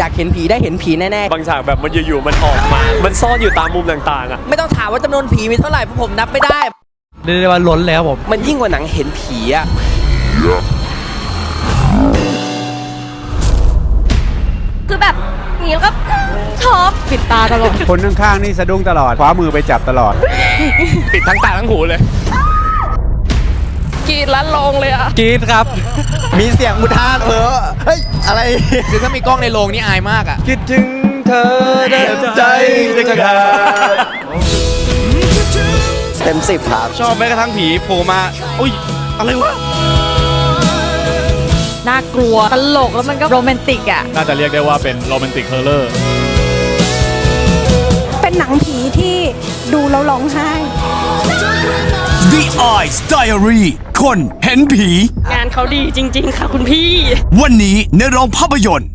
อยากเห็นผีได้เห็นผีแน่บางฉากแบบมันอยู่ๆมันออกมา มันซ่อนอยู่ตามมุมต่างๆอะ ๆ ไม่ต้องถามว่าจำนวนผีมีเท่าไหร่เพราะผมนับไม่ได้ เรียกได้ว่าล้นเลยครับผม มันยิ่งกว่าหนังเห็นผีอะคือแบบอย่างนี้แล้วก็ช็อกปิดตาตลอดคนข้างๆนี่สะดุ้งตลอดคว้ามือไปจับตลอด ปิดทั้งตาทั้งหูเลยกรีด ลั่นลงเลยอะกรีดครับมีเสียงอุทานเพ้อเฮ้ยอะไรคือถ้ามีกล้องในโรงนี่อายมากอะคิดถึงเธอได้ใจจะขาดเต็มสิบครับชอบแม้กระทั่งผีโผล่มาอุ้ยอะไรวะน่ากลัวตลกแล้วมันก็โรแมนติกอะน่าจะเรียกได้ว่าเป็นโรแมนติกเฮอร์เลอร์เป็นหนังผีที่ดูแล้วร้องไห้ The Eyes Diary คนเห็นผี งานเขาดีจริง ๆ ค่ะคุณพี่ วันนี้ในโรงภาพยนตร์